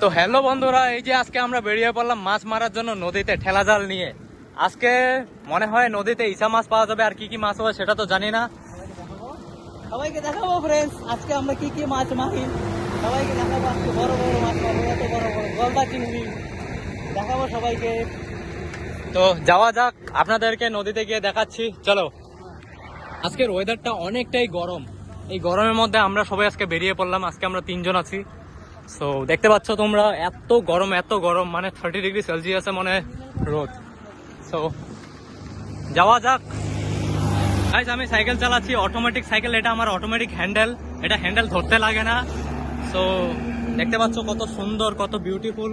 তো হ্যালো বন্ধুরা এই যে আজকে আমরা বেরিয়ে পড়লাম মাছ মারার জন্য নদীতে ঠেলা জাল নিয়ে। আজকে মনে হয় নদীতে ইসা মাছ পাওয়া যাবে আর কি কি মাছ হবে সেটা তো জানি না। সবাইকে দেখাবো ফ্রেন্ডস আজকে আমরা কি কি মাছ মারি। সবাইকে দেখাবো আজকে বড় বড় মাছ পাবো এত বড় বড় গলদা চিংড়ি। দেখাবো সবাইকে। তো যাওয়া যাক আপনাদেরকে নদীতে গিয়ে দেখাচ্ছি চলো। আজকের ওয়েদারটা অনেকটাই গরম। এই গরমের মধ্যে আমরা সবাই আজকে বেরিয়ে পড়লাম আজকে আমরা তিনজন আছি। সো দেখতে পাচ্ছ তোমরা, এত গরম এত গরম মানে থার্টি ডিগ্রি সেলসিয়াসে মনে রোদ। সো যাওয়া যাক। গাইজ আমি সাইকেল চালাচ্ছি অটোমেটিক সাইকেল, এটা আমার অটোমেটিক হ্যান্ডেল এটা হ্যান্ডেল ধরতে লাগে না। সো দেখতে পাচ্ছ কত সুন্দর, কত বিউটিফুল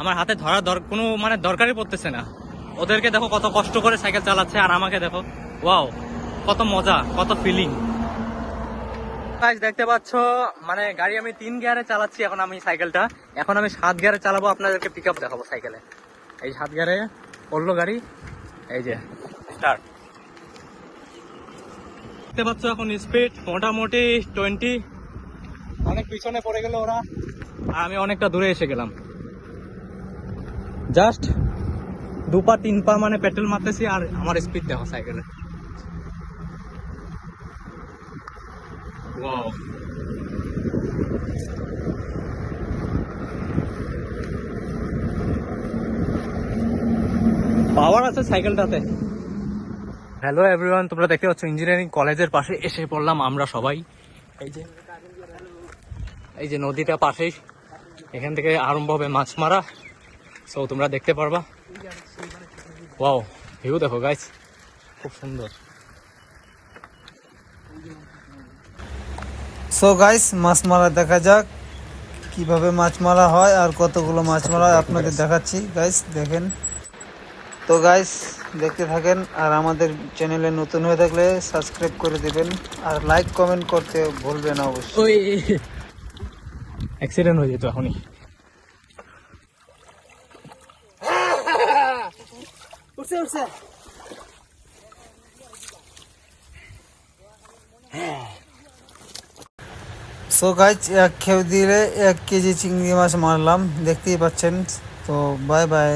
আমার হাতে ধরার দর, কোনো মানে দরকারই পড়তেছে না। ওদেরকে দেখো কত কষ্ট করে সাইকেল চালাচ্ছে, আর আমাকে দেখো ওয়াও কত মজা, কত ফিলিং দেখতে পাচ্ছ? মানে গাড়ি আমি তিন গিয়ারে চালাচ্ছি, এখন আমি সাইকেলটা। এখন আমি সাত গিয়ারে চালাবো, আপনাদেরকে পিক আপ দেখাবো সাইকেলে। এই সাত গিয়ারে পড়ল গাড়ি। এই যে স্টার্ট দেখতে পাচ্ছ এখন স্পিড মোটামুটি টোয়েন্টি অনেক পিছনে পড়ে গেল ওরা। আর আমি অনেকটা দূরে এসে গেলাম। জাস্ট দু পা তিন পা মানে পেট্রোল মারতেছি আর আমার স্পিড দেখো সাইকেলে। Wow. পাওয়ার আছে সাইকেলটাতে হ্যালো এভরিওয়ান তোমরা দেখতে পাচ্ছ ইঞ্জিনিয়ারিং কলেজের পাশে এসে পড়লাম আমরা সবাই। এই যে এই যে নদীটা পাশেই এখান থেকে আরম্ভ হবে মাছ মারা। সো তোমরা দেখতে পারবা। ওয়াও ভিউ দেখো গাইস খুব সুন্দর। সো গাইস মাছ মারা দেখা যাক কীভাবে মাছ মারা হয় আর কতগুলো মাছ মারা হয় আপনাদের দেখাচ্ছি। গাইস দেখেন। তো গাইস দেখতে থাকেন আর আমাদের চ্যানেলে নতুন হয়ে থাকলে সাবস্ক্রাইব করে দিবেন আর লাইক কমেন্ট করতে ভুলবেন না অবশ্যই। ওই অ্যাক্সিডেন্ট হয়ে যেত এখনই। উঠছে উঠছে। সো গাইজ এক খেউ দিলে এক কেজি চিংড়ি মাছ মারলাম দেখতেই পাচ্ছেন তো বাই বাই